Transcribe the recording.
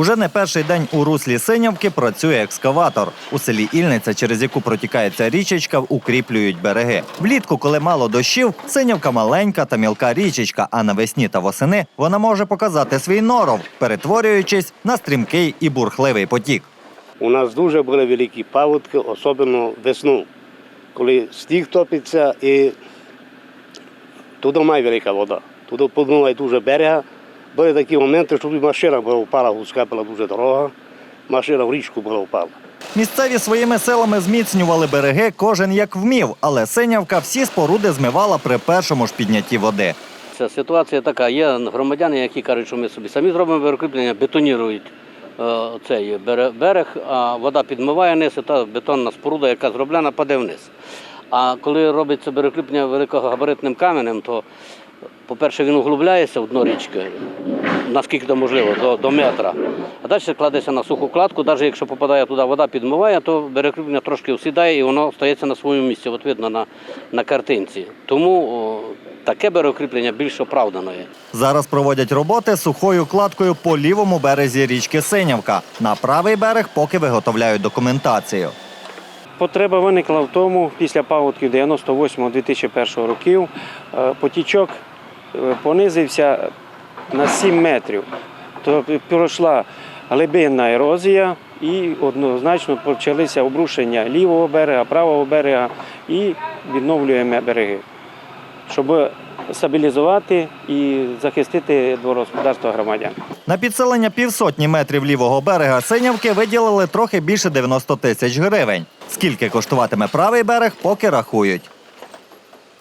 Уже не перший день у руслі Синявки працює екскаватор. У селі Ільниця, через яку протікає ця річечка, укріплюють береги. Влітку, коли мало дощів, Синявка маленька та мілка річечка, а навесні та восени вона може показати свій норов, перетворюючись на стрімкий і бурхливий потік. У нас дуже були великі паводки, особливо весну, коли сніг топиться і туди має велика вода. Туди подмиває дуже берега. Були такі моменти, що тут машина була впала, гуска була дуже дорога, машина в річку була впала. Місцеві своїми силами зміцнювали береги, кожен як вмів, але Синявка всі споруди змивала при першому ж піднятті води. Ця ситуація така. Є громадяни, які кажуть, що ми собі самі зробимо перекріплення, бетонірують е, цей берег, а вода підмиває низ, і та бетонна споруда, яка зроблена, паде вниз. А коли робиться перекріплення великогабаритним каменем, то, по-перше, він углубляється в дно річки, наскільки то можливо, до, до метра. А далі кладеться на суху кладку, навіть якщо попадає туди вода, підмиває, то перекріплення трошки осідає і воно стається на своєму місці, от видно на, на картинці. Тому о, таке перекріплення більш оправдано є. Зараз проводять роботи сухою кладкою по лівому березі річки Синявка. На правий берег поки виготовляють документацію. Потреба виникла в тому, після паводків 98-2001 років е, потічок понизився на 7 метрів. Тобто пройшла глибинна ерозія і однозначно почалися обрушення лівого берега, правого берега і відновлюємо береги, щоб стабілізувати і захистити дворогосподарство громадян. На підсилення півсотні метрів лівого берега Синявки виділили трохи більше 90 тисяч гривень. Скільки коштуватиме правий берег, поки рахують.